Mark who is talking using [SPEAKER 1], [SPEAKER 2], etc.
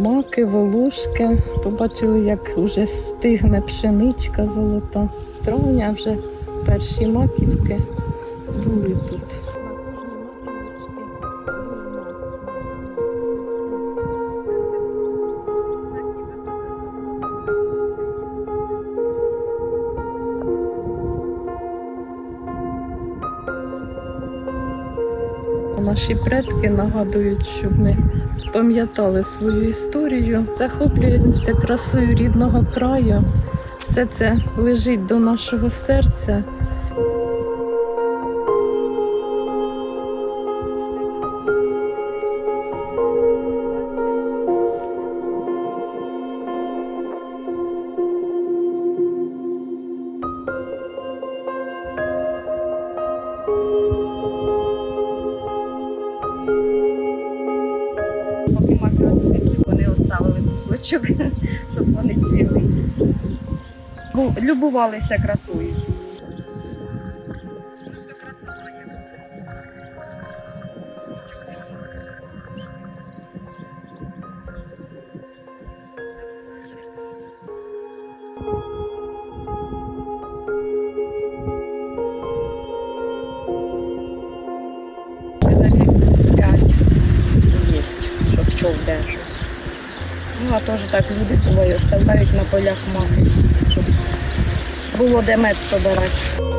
[SPEAKER 1] маки, волошки. Побачили, як вже стигне пшеничка золота. Травня вже перші маківки були тут. Наші предки нагадують, щоб ми пам'ятали свою історію, захоплюємося красою рідного краю. Все це лежить до нашого серця.
[SPEAKER 2] Поки маки цвіли, вони оставили кусочок, щоб вони цвіли. Любувалися красою. Ну, а теж так люди бувають, оставляють на полях маки, щоб було де мед собирати.